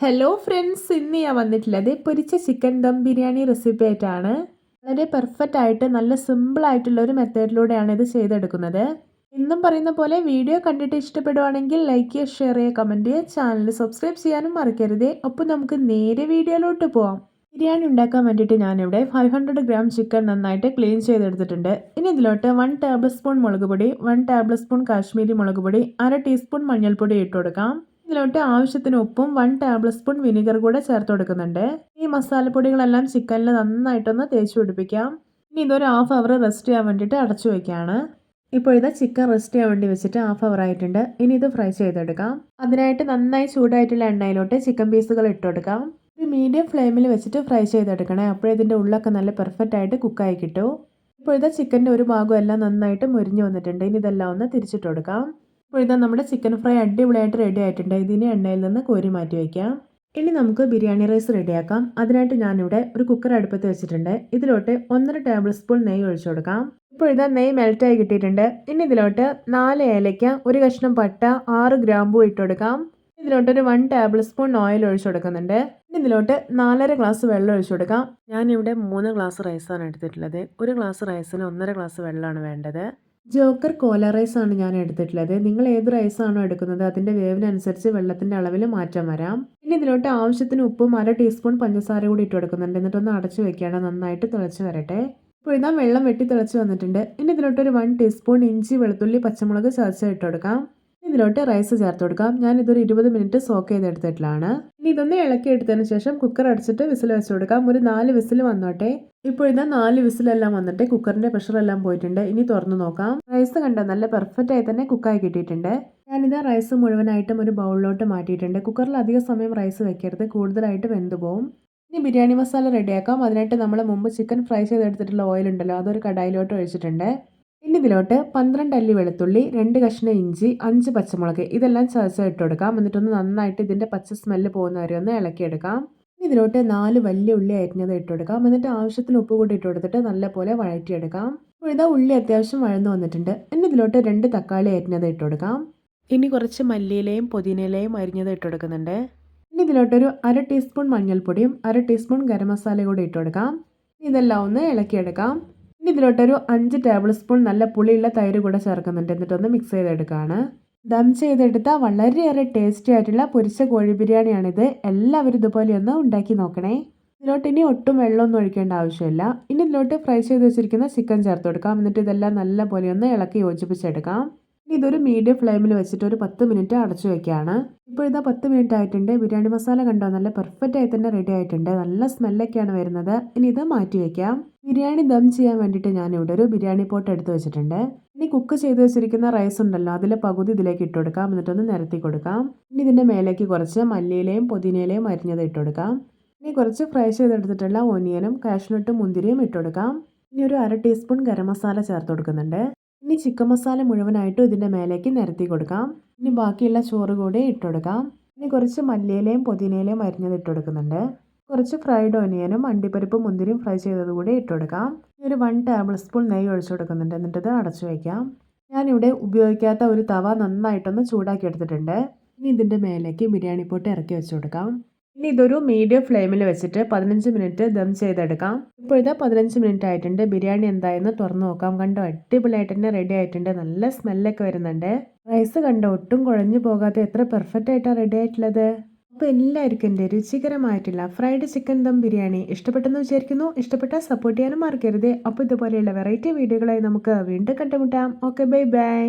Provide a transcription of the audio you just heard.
Hello friends ഇന്ന് ഞാൻ വന്നിട്ടുള്ളത് പൊരിച്ച ചിക്കൻ ദം ബിരിയാണി റെസിപ്പി ആയിട്ടാണ്. വളരെ പെർഫെക്റ്റ് ആയിട്ട് നല്ല സിമ്പിൾ ആയിട്ടുള്ള ഒരു മെത്തേഡിലൂടെയാണ് ഇത് ചെയ്തെടുക്കുന്നത്. എന്നും പറയുന്ന പോലെ വീഡിയോ കണ്ടിട്ട് ഇഷ്ടപ്പെടുവാണെങ്കിൽ ലൈക്ക് ചെയ്യുക ഷെയർ ചെയ്യുക കമന്റ് ചെയ്യുക ചാനൽ സബ്സ്ക്രൈബ് ചെയ്യാനും മറക്കരുത്. അപ്പോൾ നമുക്ക് നേരെ വീഡിയോയിലോട്ട് പോവാം. ബിരിയാണി ഉണ്ടാക്കാൻ വേണ്ടിയിട്ട് ഞാനിവിടെ ഫൈവ് ഹൺഡ്രഡ് ഗ്രാം ചിക്കൻ നന്നായിട്ട് ക്ലീൻ ചെയ്തെടുത്തിട്ടുണ്ട്. ഇനി ഇതിലോട്ട് വൺ ടേബിൾ സ്പൂൺ മുളക് പൊടി വൺ ടേബിൾ സ്പൂൺ കാശ്മീരി മുളക് പൊടി അര ടീസ്പൂൺ മഞ്ഞൾപ്പൊടി ഇട്ട് കൊടുക്കാം. ഇതിലോട്ട് ആവശ്യത്തിന് ഉപ്പും വൺ ടേബിൾ സ്പൂൺ വിനിഗർ കൂടെ ചേർത്ത് കൊടുക്കുന്നുണ്ട്. ഈ മസാലപ്പൊടികളെല്ലാം ചിക്കനിൽ നന്നായിട്ടൊന്ന് തേച്ച് പിടിപ്പിക്കാം. ഇനി ഇതൊരു ഹാഫ് അവർ റെസ്റ്റ് ചെയ്യാൻ വേണ്ടിയിട്ട് അടച്ചു വയ്ക്കുകയാണ് ഇപ്പോൾ ചിക്കൻ റെസ്റ്റ് ചെയ്യാൻ വേണ്ടി വെച്ചിട്ട് ഹാഫ് അവർ ആയിട്ടുണ്ട്. ഇനി ഇത് ഫ്രൈ ചെയ്തെടുക്കാം. അതിനായിട്ട് നന്നായി ചൂടായിട്ടുള്ള എണ്ണയിലോട്ട് ചിക്കൻ പീസുകൾ ഇട്ട് കൊടുക്കാം. ഒരു മീഡിയം ഫ്ലെയിമിൽ വെച്ചിട്ട് ഫ്രൈ ചെയ്തെടുക്കണേ. അപ്പോഴേ ഇതിന്റെ ഉള്ളൊക്കെ നല്ല പെർഫെക്റ്റ് ആയിട്ട് കുക്കായി കിട്ടും. ഇപ്പോഴത്തെ ചിക്കന്റെ ഒരു ഭാഗം എല്ലാം നന്നായിട്ട് മുരിഞ്ഞു വന്നിട്ടുണ്ട്. ഇനി ഇതെല്ലാം ഒന്ന് തിരിച്ചിട്ട് കൊടുക്കാം. ഇപ്പോൾ ഇതാ നമ്മുടെ ചിക്കൻ ഫ്രൈ അടിപൊളിയായിട്ട് റെഡി ആയിട്ടുണ്ട്. ഇതിനെ എണ്ണയിൽ നിന്ന് കോരി മാറ്റി വയ്ക്കാം ഇനി നമുക്ക് ബിരിയാണി റൈസ് റെഡിയാക്കാം അതിനായിട്ട് ഞാനിവിടെ ഒരു കുക്കർ അടുപ്പത്ത് വെച്ചിട്ടുണ്ട്. ഇതിലോട്ട് ഒന്നര ടേബിൾ സ്പൂൺ നെയ്യ് ഒഴിച്ചു കൊടുക്കാം. ഇപ്പോൾ ഇതാ നെയ്യ് മെൽറ്റായി കിട്ടിയിട്ടുണ്ട്. ഇനി ഇതിലോട്ട് നാല് ഏലയ്ക്ക ഒരു കഷ്ണം പട്ട ആറ് ഗ്രാമ്പൂ ഇട്ട് കൊടുക്കാം. ഇതിലോട്ട് ഒരു വൺ ടേബിൾ സ്പൂൺ ഓയിൽ ഒഴിച്ചു കൊടുക്കുന്നുണ്ട്. ഇനി ഇതിലോട്ട് നാലര ഗ്ലാസ് വെള്ളം ഒഴിച്ചു കൊടുക്കാം. ഞാനിവിടെ മൂന്ന് ഗ്ലാസ് റൈസാണ് എടുത്തിട്ടുള്ളത്. ഒരു ഗ്ലാസ് റൈസിന് ഒന്നര ഗ്ലാസ് വെള്ളമാണ് വേണ്ടത്. ജോക്കർ കോല ആണ് ഞാൻ എടുത്തിട്ടുള്ളത്. നിങ്ങൾ ഏത് റൈസാണോ എടുക്കുന്നത്? അതിന്റെ വേവിനനുസരിച്ച് വെള്ളത്തിന്റെ അളവിൽ മാറ്റം വരാം. പിന്നെ ഇതിലോട്ട് ആവശ്യത്തിന് ഉപ്പും അര ടീസ്പൂൺ പഞ്ചസാര കൂടി ഇട്ട് കൊടുക്കുന്നുണ്ട്. എന്നിട്ടൊന്ന് അടച്ചു വെക്കുകയാണ്. നന്നായിട്ട് തിളച്ച് വരട്ടെ. ഇപ്പോൾ ഇതാ വെള്ളം വെട്ടി തിളച്ച് വന്നിട്ടുണ്ട്. ഇനി ഇതിലോട്ട് ഒരു വൺ ടീസ്പൂൺ ഇഞ്ചി വെളുത്തുള്ളി പച്ചമുളക് ചതച്ച് ഇട്ട് കൊടുക്കാം. ഇതിലോട്ട് റൈസ് ചേർത്ത് കൊടുക്കാം. ഞാൻ ഇതൊരു ഇരുപത് മിനിറ്റ് സോക്ക് ചെയ്തെടുത്തിട്ടാണ്. ഇനി ഇതൊന്ന് ഇളക്കി എടുത്തതിന് ശേഷം കുക്കർ അടച്ചിട്ട് വിസിൽ വെച്ച് കൊടുക്കാം. ഒരു നാല് വിസിൽ വന്നോട്ടെ. ഇപ്പോൾ ഇതാ നാല് വിസിലെല്ലാം വന്നിട്ട് കുക്കറിന്റെ പ്രഷർ എല്ലാം പോയിട്ടുണ്ട്. ഇനി തുറന്നു നോക്കാം. റൈസ് കണ്ട? നല്ല പെർഫെക്റ്റ് ആയി തന്നെ കുക്കായി കിട്ടിയിട്ടുണ്ട്. ഞാനിതാ റൈസ് മുഴുവനായിട്ടും ഒരു ബൗളിലോട്ട് മാറ്റിയിട്ടുണ്ട്. കുക്കറിൽ അധിക സമയം റൈസ് വെക്കരുത്. കൂടുതലായിട്ട് വെന്ത് പോകും ഇനി ബിരിയാണി മസാല റെഡിയാക്കാം അതിനായിട്ട് നമ്മൾ മുമ്പ് ചിക്കൻ ഫ്രൈ ചെയ്തെടുത്തിട്ടുള്ള ഓയിൽ ഉണ്ടല്ലോ അതൊരു കടായിലോട്ട് ഒഴിച്ചിട്ടുണ്ട്. ഇനി ഇതിലോട്ട് പന്ത്രണ്ട് അല്ലി വെളുത്തുള്ളി രണ്ട് കഷ്ണം ഇഞ്ചി അഞ്ച് പച്ചമുളക്. ഇതെല്ലാം ചതച്ച് ഇട്ട് കൊടുക്കാം എന്നിട്ടൊന്ന് നന്നായിട്ട് ഇതിന്റെ പച്ച സ്മെല്ല് പോകുന്ന വരെ ഒന്ന് ഇളക്കിയെടുക്കാം. ഇതിലോട്ട് നാല് വലിയ ഉള്ളി അരിഞ്ഞത് ഇട്ട് കൊടുക്കാം എന്നിട്ട് ആവശ്യത്തിന് ഉപ്പ് കൂടി ഇട്ട് കൊടുത്തിട്ട് നല്ലപോലെ വഴറ്റിയെടുക്കാം. അപ്പോൾ ഇതാ ഉള്ളി അത്യാവശ്യം വഴന്നു വന്നിട്ടുണ്ട്. ഇനി ഇതിലോട്ട് രണ്ട് തക്കാളി അരിഞ്ഞത് ഇട്ട് കൊടുക്കാം ഇനി കുറച്ച് മല്ലിയിലയും പുതിനയിലയും അരിഞ്ഞത് ഇട്ട് കൊടുക്കുന്നുണ്ട് ഇനി ഇതിലോട്ടൊരു അര ടീസ്പൂൺ മഞ്ഞൾപ്പൊടിയും അര ടീസ്പൂൺ ഗരം മസാല കൂടി ഇട്ട് കൊടുക്കാം ഇതെല്ലാം ഒന്ന് ഇളക്കിയെടുക്കാം. ഇതിലോട്ടൊരു അഞ്ച് ടേബിൾ സ്പൂൺ നല്ല പുളിയുള്ള തൈര് കൂടെ ചേർക്കുന്നുണ്ട്. എന്നിട്ടൊന്ന് മിക്സ് ചെയ്തെടുക്കുകയാണ് ദം ചെയ്തെടുത്ത വളരെയേറെ ടേസ്റ്റി ആയിട്ടുള്ള പൊരിച്ച കോഴി ബിരിയാണിയാണിത്. എല്ലാവരും ഇതുപോലെ ഒന്ന് ഉണ്ടാക്കി നോക്കണേ. ഇതിലോട്ട് ഇനി ഒട്ടും വെള്ളമൊന്നും ഒഴിക്കേണ്ട ആവശ്യമില്ല. ഇനി ഇതിലോട്ട് ഫ്രൈ ചെയ്ത് വെച്ചിരിക്കുന്ന ചിക്കൻ ചേർത്ത് കൊടുക്കാം. എന്നിട്ട് ഇതെല്ലാം നല്ല പോലെ ഒന്ന് ഇളക്കി യോജിപ്പിച്ചെടുക്കാം. ഇനി ഇതൊരു മീഡിയം ഫ്ലെയിമിൽ വെച്ചിട്ട് ഒരു പത്ത് മിനിറ്റ് അടച്ചു വെക്കുകയാണ്. ഇപ്പോൾ ഇതാ പത്ത് മിനിറ്റ് ആയിട്ടുണ്ട്. ബിരിയാണി മസാല കണ്ടോ? നല്ല പെർഫെക്റ്റ് ആയി തന്നെ റെഡി ആയിട്ടുണ്ട്. നല്ല സ്മെല്ലൊക്കെയാണ് വരുന്നത്. ഇനി ഇത് മാറ്റി വെക്കാം. ബിരിയാണി ദം ചെയ്യാൻ വേണ്ടിയിട്ട് ഞാൻ ഇവിടെ ഒരു ബിരിയാണി പോട്ട് എടുത്ത് വെച്ചിട്ടുണ്ട്. ഇനി കുക്ക് ചെയ്ത് വെച്ചിരിക്കുന്ന റൈസ് ഉണ്ടല്ലോ അതിലെ പകുതി ഇതിലേക്ക് ഇട്ട് കൊടുക്കാം. എന്നിട്ടൊന്ന് നിരത്തി കൊടുക്കാം. ഇനി ഇതിന്റെ മേലേക്ക് കുറച്ച് മല്ലിയിലയും പുതിനയിലയും അരിഞ്ഞത് ഇട്ട് കൊടുക്കാം. ഇനി കുറച്ച് ഫ്രൈ ചെയ്തെടുത്തിട്ടുള്ള ഓനിയനും കാഷ്നട്ടും മുന്തിരിയും ഇട്ട് കൊടുക്കാം. ഇനി ഒരു അര ടീസ്പൂൺ ഗരം മസാല ചേർത്ത് കൊടുക്കുന്നുണ്ട്. ഇനി ചിക്കൻ മസാല മുഴുവനായിട്ടും ഇതിന്റെ മേലേക്ക് നിരത്തി കൊടുക്കാം. ഇനി ബാക്കിയുള്ള ചോറ് കൂടി ഇട്ട് കൊടുക്കാം. ഇനി കുറച്ച് മല്ലിയിലയും പുതിനയിലയും അരിഞ്ഞത് ഇട്ട് കൊടുക്കുന്നുണ്ട്. കുറച്ച് ഫ്രൈഡ് ഓനിയനും അണ്ടിപ്പരിപ്പും മുന്തിരിയും ഫ്രൈ ചെയ്തത് കൂടി ഇട്ട് കൊടുക്കാം ഒരു വൺ ടേബിൾ സ്പൂൺ നെയ്യ് ഒഴിച്ചു കൊടുക്കുന്നുണ്ട്. എന്നിട്ട് അടച്ചു വയ്ക്കാം ഞാനിവിടെ ഉപയോഗിക്കാത്ത ഒരു തവ നന്നായിട്ടൊന്ന് ചൂടാക്കി എടുത്തിട്ടുണ്ട്. ഇനി ഇതിന്റെ മേലേക്ക് ബിരിയാണി പൊട്ട് ഇറക്കി വെച്ച് കൊടുക്കാം. ഇനി ഇതൊരു മീഡിയം ഫ്ലെയിമിൽ വെച്ചിട്ട് പതിനഞ്ച് മിനിറ്റ് ദം ചെയ്തെടുക്കാം. ഇപ്പോഴത്തെ പതിനഞ്ച് മിനിറ്റ് ആയിട്ടുണ്ട്. ബിരിയാണി എന്തായെന്ന് തുറന്നു നോക്കാം. കണ്ടോ അടിപൊളിയായിട്ട് തന്നെ റെഡി ആയിട്ടുണ്ട്. നല്ല സ്മെല്ലൊക്കെ വരുന്നുണ്ട്. റൈസ് കണ്ടോ ഒട്ടും കുഴഞ്ഞു പോകാതെ എത്ര പെർഫെക്റ്റ് ആയിട്ടാണ് റെഡി ആയിട്ടുള്ളത്. അപ്പോൾ എല്ലാവർക്കും എന്റെ രുചികരമായിട്ടുള്ള ഫ്രൈഡ് ചിക്കൻ ദം ബിരിയാണി ഇഷ്ടപ്പെട്ടെന്ന് വിചാരിക്കുന്നു. ഇഷ്ടപ്പെട്ടാൽ സപ്പോർട്ട് ചെയ്യാനും മറക്കരുത്. അപ്പോൾ ഇതുപോലെയുള്ള വെറൈറ്റി വീഡിയോകളായി നമുക്ക് വീണ്ടും കണ്ടുമുട്ടാം. Okay bye bye